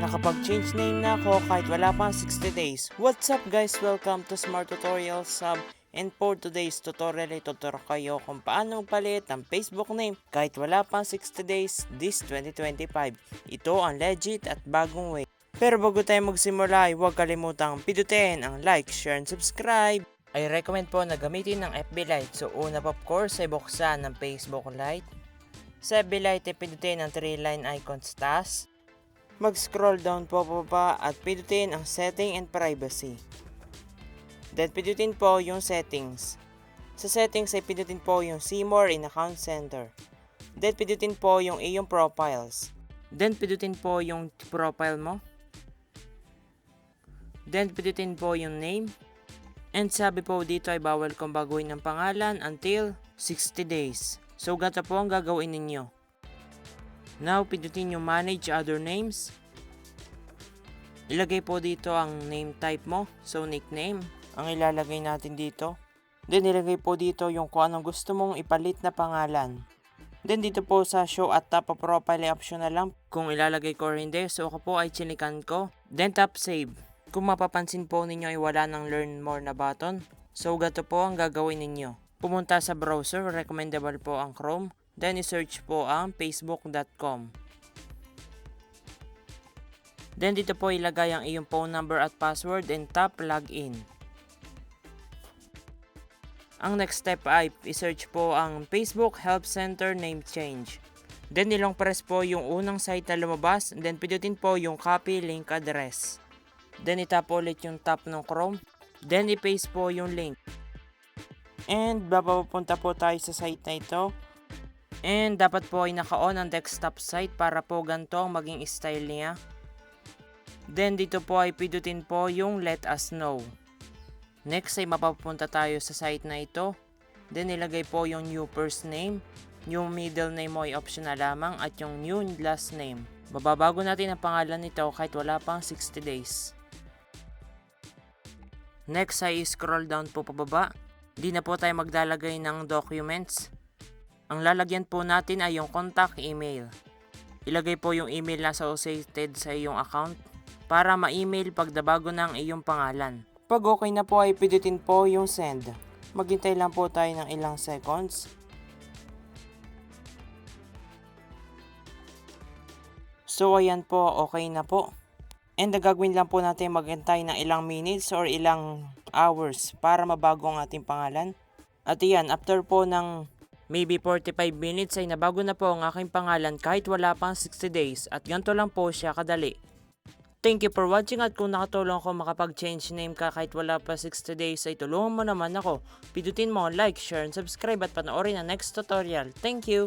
Nakapag-change name na ako kahit wala pang 60 days. What's up guys? Welcome to Smart Tutorial Sub. And for today's tutorial, ituturo kayo kung paano magpalit ng Facebook name kahit wala pang 60 days this 2025. Ito ang legit at bagong way. Pero bago tayo magsimula ay huwag kalimutang pidutin ang like, share, and subscribe. I recommend po na gamitin ng FB Lite. So una pa of course ay buksan ng Facebook Lite. Sa FB Lite ay ang 3 line icons taas. Mag-scroll down po pababa at pidutin ang setting and privacy. Then pidutin po yung settings. Sa settings ay pidutin po yung see more in account center. Then pidutin po yung iyong profiles. Then pidutin po yung profile mo. Then pidutin po yung name. And sabi po dito ay bawal kong baguhin ang pangalan until 60 days. So ganito po ang gagawin ninyo. Now, pindutin yung manage other names. Ilagay po dito ang name type mo. So, nickname. Ang ilalagay natin dito. Then, ilagay po dito yung kung anong gusto mong ipalit na pangalan. Then, dito po sa show at top of profile ay optional lang kung ilalagay ko or hindi. So, ako po ay chinikan ko. Then, tap save. Kung mapapansin po ninyo ay wala ng learn more na button. So, gato po ang gagawin ninyo. Pumunta sa browser, recommendable po ang Chrome. Then, i-search po ang facebook.com. Then, dito po ilagay ang iyong phone number at password and tap login. Ang next step ay i-search po ang Facebook Help Center name change. Then, nilong press po yung unang site na lumabas. Then, pidutin po yung copy link address. Then, itap ulit yung top ng Chrome. Then, i-paste po yung link. And, papapunta po tayo sa site na ito. And dapat po ay naka-on ang desktop site para po ganito ang maging style niya. Then dito po ay pidutin po yung let us know. Next ay mapapunta tayo sa site na ito. Then ilagay po yung new first name. Yung middle name mo ay optional lamang at yung new last name. Bababago natin ang pangalan nito kahit wala pang 60 days. Next ay scroll down po pababa. Di na po tayo maglalagay ng documents. Ang lalagyan po natin ay yung contact email. Ilagay po yung email na associated sa iyong account para ma-email pag nabago na ang iyong pangalan. Pag okay na po ay pidutin po yung send. Maghintay lang po tayo ng ilang seconds. So ayan po, okay na po. And gagawin lang po natin maghintay ng ilang minutes or ilang hours para mabago ang ating pangalan. At iyan, after po ng maybe 45 minutes ay nabago na po ang aking pangalan kahit wala pang 60 days at ganito lang po siya kadali. Thank you for watching at kung nakatulong ako makapag-change name ka kahit wala pa 60 days ay tulungan mo naman ako. Pidutin mo like, share, and subscribe at panoorin ang next tutorial. Thank you!